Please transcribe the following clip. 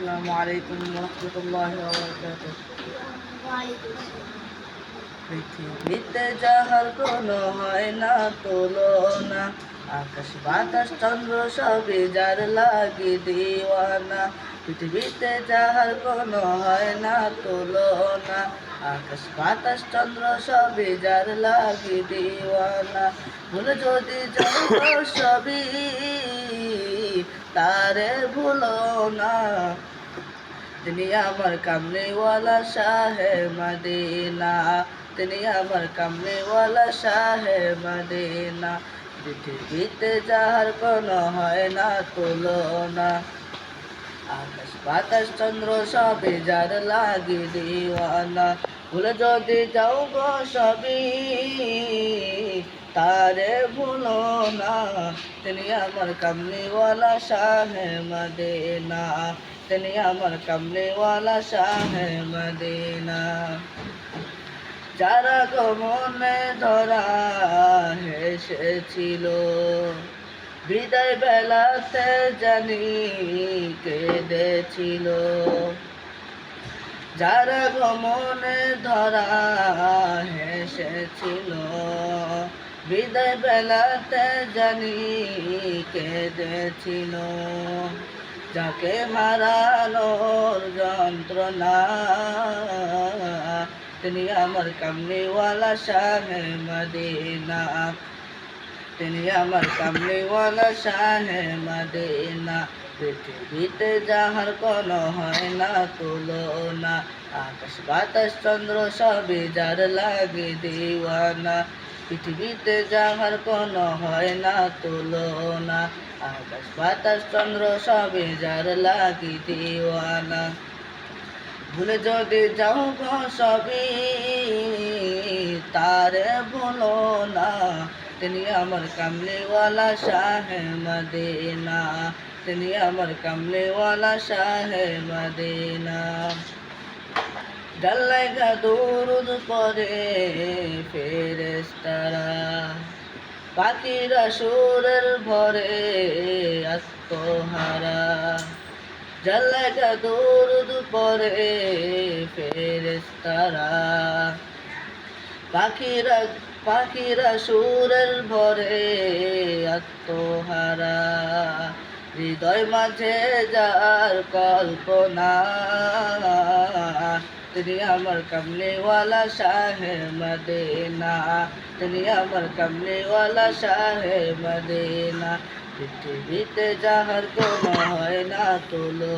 আসসালামু আলাইকুম রহমতুল্লাহ পৃথিবীতে যাহার কোনো হয় না তুলনা আকাশ, বাতাস, চন্দ্র সবই যার লাগি দিওয়ানা। পৃথিবীতে যাহার কোনো হয় না তুলনা আকাশ, বাতাস, চন্দ্র সবই যার লাগি দিওয়ানা। ভুলে যদি জন্ম সবই তারে ভুলো না। তিনি আমার কামলিওয়ালা শাহে মদিনা। তিনি আমার কামলিওয়ালা শাহে মদিনা। পৃথিবীতে যাহার কোনো হয় না, তুলনা। আকাশ বাতাস চন্দ্র সবে যার লাগি দিওয়ানা। ভুলে যদি যাও গো সবই তারে ভুলো না, তিনি আমার কামলিওয়ালা শাহে মদিনা। তিনি আমার কামলিওয়ালা শাহে মদিনা। যারা গমনে ধরা হেসেছিল, বিদায় বেলাতে জানি কেঁদেছিল। যারা গমনে ধরা হেসেছিল বিদায় বেলাতে জানি কেঁদেছিল। যাকে হারানোর যন্ত্রণা, তিনি আমার কামলিওয়ালা শাহে মদিনা। তিনি আমার কামলিওয়ালা শাহে মদিনা। পৃথিবীতে যাহার কোনো হয় না, তুলনা। আকাশ বাতাস চন্দ্র সবই যার লাগে দিওয়ানা। পৃথিবীতে যাহার কোনো হয় না, তুলনা। আকাশ, বাতাস, চন্দ্র সবই যার লাগি দিওয়ানা। ভুলে যদি যাও গো সবই, তারে ভুলো না। তিনি আমার কামলিওয়ালা শাহে মদিনা। তিনি আমার কামলিওয়ালা শাহে মদিনা। ডাল্লাইগা দুরুদ পরে ফেরেস্তারা পাখিরা সুরের ভরে আত্মহারা। জাল্লাইগা দুরুদ পরে ফেরেস্তারা পাখিরা পাখিরা সুরের ভরে আত্মহারা। হৃদয় মাঝে যার কল্পনা। তিনি আমার কমলেওয়ালা শাহে মদিনা তিনি আমার কমলেওয়ালা শাহে মদিনা পৃথিবীতে যাহার কোনো হয় না তুলো